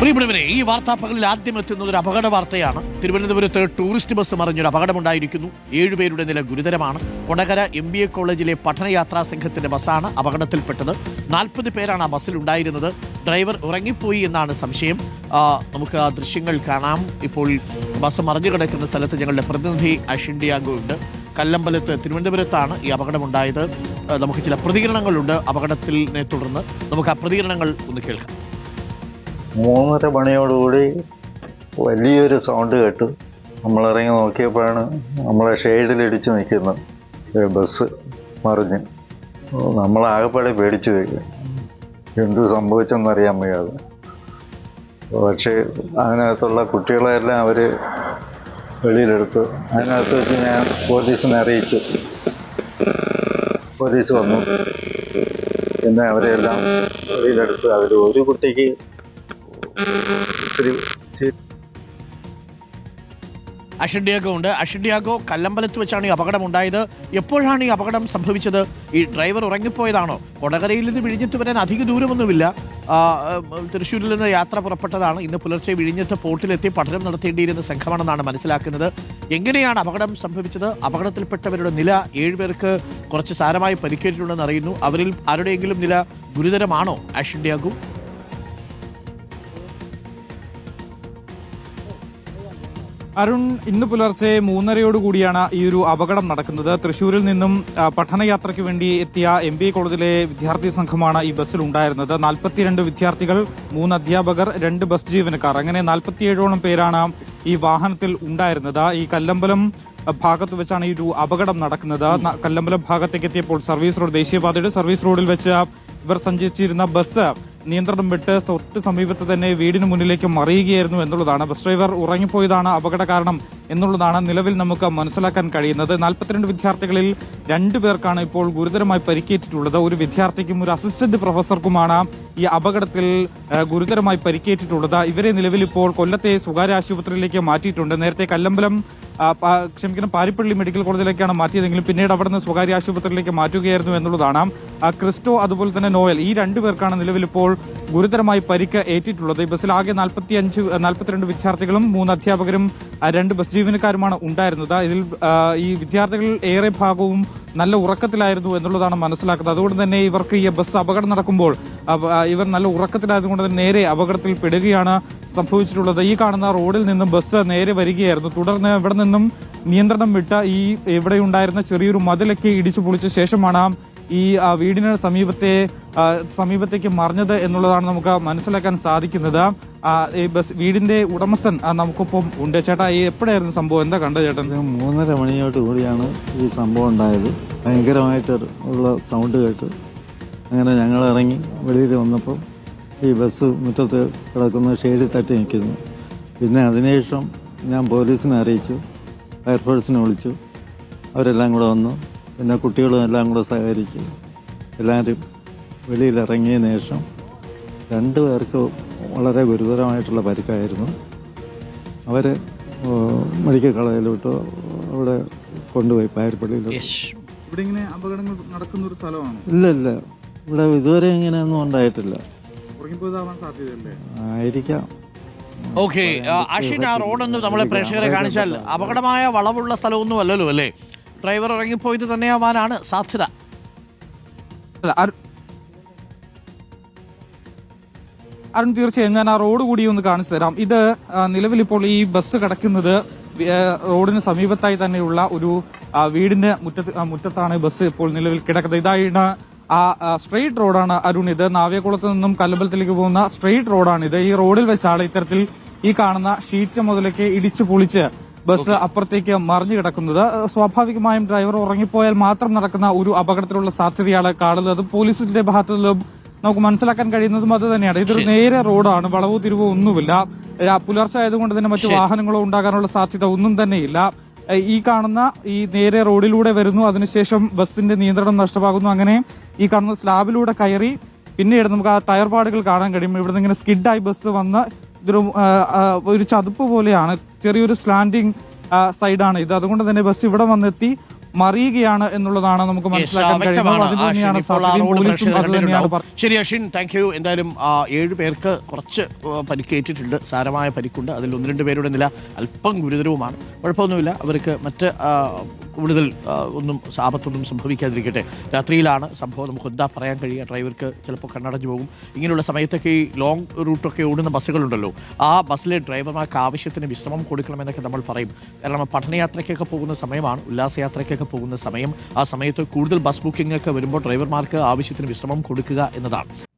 പ്രിയപ്പെട്ടവരെ ഈ വാർത്താ പകലിൽ ആദ്യം എത്തുന്നത് ഒരു അപകട വാർത്തയാണ്. തിരുവനന്തപുരത്ത് ടൂറിസ്റ്റ് ബസ് മറിഞ്ഞൊരു അപകടമുണ്ടായിരിക്കുന്നു. ഏഴുപേരുടെ നില ഗുരുതരമാണ്. കൊടകര എം ബി എ കോളേജിലെ പഠനയാത്രാ സംഘത്തിന്റെ ബസ്സാണ് അപകടത്തിൽപ്പെട്ടത്. നാൽപ്പത് പേരാണ് ആ ബസ്സിൽ ഉണ്ടായിരുന്നത്. ഡ്രൈവർ ഉറങ്ങിപ്പോയി എന്നാണ് സംശയം. നമുക്ക് ആ ദൃശ്യങ്ങൾ കാണാം. ഇപ്പോൾ ബസ് മറിഞ്ഞു കിടക്കുന്ന സ്ഥലത്ത് ഞങ്ങളുടെ പ്രതിനിധി അഷിൻ ഡിയാഗോ ഉണ്ട്. കല്ലമ്പലത്ത് തിരുവനന്തപുരത്താണ് ഈ അപകടമുണ്ടായത്. നമുക്ക് ചില പ്രതികരണങ്ങളുണ്ട് അപകടത്തിനെ തുടർന്ന്. നമുക്ക് ആ പ്രതികരണങ്ങൾ ഒന്ന് കേൾക്കാം. മൂന്നര മണിയോടുകൂടി വലിയൊരു സൗണ്ട് കേട്ടു. നമ്മളിറങ്ങി നോക്കിയപ്പോഴാണ് നമ്മളെ ഷെയ്ഡിലിടിച്ച് നിൽക്കുന്നത് ബസ് മറിഞ്ഞ്. നമ്മളാകെപ്പാടെ പേടിച്ചു പോയി. എന്ത് സംഭവിച്ചെന്നറിയാൻ വയ്യാതെ. പക്ഷേ അതിനകത്തുള്ള കുട്ടികളെല്ലാം അവർ വെളിയിലെടുത്തു. അതിനകത്ത് വെച്ച് ഞാൻ പോലീസിനെ അറിയിച്ചു. പോലീസ് വന്നു. പിന്നെ അവരെല്ലാം വെളിയിലെടുത്ത്. അവർ ഒരു കുട്ടിക്ക് അഷഡ്യാഗോ ഉണ്ട്. അഷഡ്യാഗോ കല്ലമ്പലത്ത് വെച്ചാണ് ഈ അപകടം ഉണ്ടായത് എപ്പോഴാണ് ഈ അപകടം സംഭവിച്ചത്? ഈ ഡ്രൈവർ ഉറങ്ങിപ്പോയതാണോ? കൊടകരയിൽ നിന്ന് വിഴിഞ്ഞത്ത് വരാൻ അധിക ദൂരമൊന്നുമില്ല. തൃശ്ശൂരിൽ നിന്ന് യാത്ര പുറപ്പെട്ടതാണ്. ഇന്ന് പുലർച്ചെ വിഴിഞ്ഞത്ത് പോർട്ടിലെത്തി പഠനം നടത്തേണ്ടിയിരുന്ന സംഘമാണെന്നാണ് മനസ്സിലാക്കുന്നത്. എങ്ങനെയാണ് അപകടം സംഭവിച്ചത്? അപകടത്തിൽപ്പെട്ടവരുടെ നില ഏഴുപേർക്ക് കുറച്ച് സാരമായി പരിക്കേറ്റിട്ടുണ്ടെന്ന് അറിയുന്നു. അവരിൽ ആരുടെയെങ്കിലും നില ഗുരുതരമാണോ? അഷഡ്യാഗു അരുൺ ഇന്ന് പുലർച്ചെ മൂന്നരയോട് കൂടിയാണ് ഈ ഒരു അപകടം നടക്കുന്നത്. തൃശൂരിൽ നിന്നും പഠനയാത്രയ്ക്ക് വേണ്ടി എത്തിയ എം ബി കോളേജിലെ വിദ്യാർത്ഥി സംഘമാണ് ഈ ബസ്സിൽ ഉണ്ടായിരുന്നത്. നാൽപ്പത്തിരണ്ട് വിദ്യാർത്ഥികൾ മൂന്ന് അധ്യാപകർ രണ്ട് ബസ് ജീവനക്കാർ. അങ്ങനെ നാൽപ്പത്തിയേഴോളം പേരാണ് ഈ വാഹനത്തിൽ ഉണ്ടായിരുന്നത്. ഈ കല്ലമ്പലം ഭാഗത്ത് വെച്ചാണ് ഈ ഒരു അപകടം നടക്കുന്നത്. കല്ലമ്പലം ഭാഗത്തേക്ക് എത്തിയപ്പോൾ സർവീസ് റോഡ് ദേശീയപാതയുടെ സർവീസ് റോഡിൽ വെച്ച് ഇവർ സഞ്ചരിച്ചിരുന്ന ബസ് നിയന്ത്രണം വിട്ട് തൊട്ട് സമീപത്ത് തന്നെ വീടിന് മുന്നിലേക്ക് മറിയുകയായിരുന്നു എന്നുള്ളതാണ്. ബസ് ഡ്രൈവർ ഉറങ്ങിപ്പോയതാണ് അപകട കാരണം. എന്നുള്ളതാണ് നിലവിൽ നമുക്ക് മനസ്സിലാക്കാൻ കഴിയുന്നത്. നാൽപ്പത്തിരണ്ട് വിദ്യാർത്ഥികളിൽ രണ്ടു പേർക്കാണ് ഇപ്പോൾ ഗുരുതരമായി പരിക്കേറ്റിട്ടുള്ളത്. ഒരു വിദ്യാർത്ഥിക്കും ഒരു അസിസ്റ്റന്റ് പ്രൊഫസർക്കുമാണ് ഈ അപകടത്തിൽ ഗുരുതരമായി പരിക്കേറ്റിട്ടുള്ളത്. ഇവരെ നിലവിൽ ഇപ്പോൾ കൊല്ലത്തെ സ്വകാര്യ ആശുപത്രിയിലേക്ക് മാറ്റിയിട്ടുണ്ട്. നേരത്തെ കല്ലമ്പലം ക്ഷമിക്കണം പാരിപ്പള്ളി മെഡിക്കൽ കോളേജിലേക്കാണ് മാറ്റിയതെങ്കിലും പിന്നീട് അവിടെ നിന്ന് സ്വകാര്യ ആശുപത്രിയിലേക്ക് മാറ്റുകയായിരുന്നു എന്നുള്ളതാണ് ക്രിസ്റ്റോ അതുപോലെ തന്നെ നോയൽ. ഈ രണ്ടുപേർക്കാണ് നിലവിൽ ഇപ്പോൾ ഗുരുതരമായി പരിക്ക് ഏറ്റിട്ടുള്ളത്. ഈ ബസ്സിൽ ആകെ നാൽപ്പത്തി അഞ്ച് നാൽപ്പത്തിരണ്ട് വിദ്യാർത്ഥികളും മൂന്ന് അധ്യാപകരും രണ്ട് ബസ് ജീവനക്കാരുമാണ് ഉണ്ടായിരുന്നത്. ഇതിൽ ഈ വിദ്യാർത്ഥികളിൽ ഏറെ ഭാഗവും നല്ല ഉറക്കത്തിലായിരുന്നു എന്നുള്ളതാണ് മനസ്സിലാക്കുന്നത്. അതുകൊണ്ട് തന്നെ ഇവർക്ക് ഈ ബസ് അപകടം നടക്കുമ്പോൾ ഇവർ നല്ല ഉറക്കത്തിലായതുകൊണ്ട് തന്നെ നേരെ അപകടത്തിൽ പെടുകയാണ് സംഭവിച്ചിട്ടുള്ളത്. ഈ കാണുന്ന റോഡിൽ നിന്നും ബസ് നേരെ വരികയായിരുന്നു. തുടർന്ന് ഇവിടെ നിന്നും നിയന്ത്രണം വിട്ട ഈ ഇവിടെ ഉണ്ടായിരുന്ന ചെറിയൊരു മതിലൊക്കെ ഇടിച്ചു പൊളിച്ച ശേഷമാണ് ഈ വീടിന് സമീപത്തെ സമീപത്തേക്ക് മറിഞ്ഞത് എന്നുള്ളതാണ് നമുക്ക് മനസ്സിലാക്കാൻ സാധിക്കുന്നത്. ഈ ബസ് വീടിന്റെ ഉടമസ്ഥൻ നമുക്കിപ്പം ഉണ്ട്. ചേട്ടാ ഈ എപ്പോഴായിരുന്നു സംഭവം? എന്താ കണ്ടത് ചേട്ടൻ? മൂന്നര മണിയോട് കൂടിയാണ് ഈ സംഭവം ഉണ്ടായത്. ഭയങ്കരമായിട്ട് ഉള്ള സൗണ്ട് കേട്ട് അങ്ങനെ ഞങ്ങൾ ഇറങ്ങി വെളിയിൽ വന്നപ്പോൾ ഈ ബസ് മുറ്റത്ത് കിടക്കുന്ന ഷെയ്ഡിൽ തട്ടി നിൽക്കുന്നു. പിന്നെ അതിനുശേഷം ഞാൻ പോലീസിനെ അറിയിച്ചു ഫയർഫോഴ്സിനെ വിളിച്ചു അവരെല്ലാം കൂടെ വന്നു. പിന്നെ കുട്ടികളും എല്ലാം കൂടെ സഹകരിച്ച് എല്ലാവരും വെളിയിലിറങ്ങിയ ശേഷം രണ്ടു പേർക്ക് വളരെ ഗുരുതരമായിട്ടുള്ള പരിക്കായിരുന്നു. അവർ മെഡിക്കൽ കോളേജിലോട്ട് അവിടെ കൊണ്ടുപോയി പായർപ്പള്ളിയിൽ ഇവിടെ ഇങ്ങനെ അപകടങ്ങൾ നടക്കുന്ന ഒരു സ്ഥലമാണ്? ഇല്ല ഇല്ല. ഇവിടെ ഇതുവരെ ഇങ്ങനെയൊന്നും ഉണ്ടായിട്ടില്ല. ആയിരിക്കാം. ഓക്കെ അഷിൻ ആ റോഡൊന്ന് നമ്മളെ പ്രേക്ഷകരെ കാണിച്ചാൽ അപകടമായ വളവുള്ള സ്ഥലമൊന്നും അല്ലല്ലോ അല്ലേ? ഡ്രൈവർ ഇറങ്ങിപ്പോയിട്ട് തന്നെയാവാനാണ് സാധ്യത. അരുൺ തീർച്ചയായും ഞാൻ ആ റോഡ് കൂടി ഒന്ന് കാണിച്ചു തരാം. ഇത് നിലവിൽ ഇപ്പോൾ ഈ ബസ് കിടക്കുന്നത് റോഡിന് സമീപത്തായി തന്നെയുള്ള ഒരു വീടിന്റെ മുറ്റത്ത് മുറ്റത്താണ് ബസ് ഇപ്പോൾ നിലവിൽ കിടക്കുന്നത്. ഇതായിട്ട് ആ സ്ട്രെയിറ്റ് റോഡാണ് അരുൺ ഇത്. നാവിയകുളത്ത് നിന്നും കല്ലമ്പലത്തിലേക്ക് പോകുന്ന സ്ട്രെയിറ്റ് റോഡാണ് ഇത്. ഈ റോഡിൽ വെച്ചാണ് ഇത്തരത്തിൽ ഈ കാണുന്ന ഷീറ്റ് മുതലൊക്കെ ഇടിച്ചു പൊളിച്ച് ബസ് അപ്പുറത്തേക്ക് മറിഞ്ഞു കിടക്കുന്നത്. സ്വാഭാവികമായും ഡ്രൈവർ ഉറങ്ങിപ്പോയാൽ മാത്രം നടക്കുന്ന ഒരു അപകടത്തിലുള്ള സാധ്യതയാണ് കാണുന്നത്. പോലീസിന്റെ ഭാഗത്തു നിന്നും നമുക്ക് മനസ്സിലാക്കാൻ കഴിയുന്നതും അത് തന്നെയാണ്. ഇതൊരു നേരെ റോഡാണ്. വളവോ തിരിവോ ഒന്നുമില്ല. പുലർച്ചെ ആയതുകൊണ്ട് തന്നെ മറ്റു വാഹനങ്ങളോ ഉണ്ടാകാനുള്ള സാധ്യത ഒന്നും തന്നെയില്ല. ഈ കാണുന്ന ഈ നേരെ റോഡിലൂടെ വരുന്നു. അതിനുശേഷം ബസിന്റെ നിയന്ത്രണം നഷ്ടമാകുന്നു. അങ്ങനെ ഈ കാണുന്ന സ്ലാബിലൂടെ കയറി പിന്നീട് നമുക്ക് ആ ടയർ പാടുകൾ കാണാൻ കഴിയും. ഇവിടെ നിന്ന് ഇങ്ങനെ സ്കിഡായി ബസ് വന്ന് ഇതൊരു ഒരു ചതുപ്പ് പോലെയാണ്. ചെറിയൊരു സ്ലാൻഡിങ് സൈഡാണ് ഇത്. അതുകൊണ്ട് തന്നെ ബസ് ഇവിടെ വന്നെത്തി മറിയുകയാണ് എന്നുള്ളതാണ് നമുക്ക് മനസ്സിലാക്കാൻ കഴിയുന്നത്. ശരി അഷിൻ താങ്ക് യു എന്തായാലും ഏഴ് പേർക്ക് കുറച്ച് പരിക്കേറ്റിട്ടുണ്ട് സാരമായ പരിക്കുണ്ട്. അതിൽ ഒന്ന് രണ്ട് പേരുടെ നില അല്പം ഗുരുതരവുമാണ്. കുഴപ്പമൊന്നുമില്ല. അവർക്ക് മറ്റ് കൂടുതൽ ഒന്നും ആപത്തൊന്നും സംഭവിക്കാതിരിക്കട്ടെ. രാത്രിയിലാണ് സംഭവം. നമുക്ക് എന്താ പറയാൻ കഴിയുക? ഡ്രൈവർക്ക് ചിലപ്പോൾ കണ്ണടഞ്ഞു പോകും. ഇങ്ങനെയുള്ള സമയത്തൊക്കെ ഈ ലോങ് റൂട്ടൊക്കെ ഓടുന്ന ബസ്സുകളുണ്ടല്ലോ. ആ ബസ്സിലെ ഡ്രൈവർമാർക്ക് ആവശ്യത്തിന് വിശ്രമം കൊടുക്കണമെന്നൊക്കെ നമ്മൾ പറയും. കാരണം പഠനയാത്രയ്ക്കൊക്കെ പോകുന്ന സമയമാണ് ഉല്ലാസയാത്രയ്ക്കൊക്കെ പോകുന്ന സമയം. ആ സമയത്ത് കൂടുതൽ ബസ് ബുക്കിംഗ് ഒക്കെ വരുമ്പോൾ ഡ്രൈവർമാർക്ക് ആവശ്യത്തിന് വിശ്രമം കൊടുക്കുക എന്നതാണ്.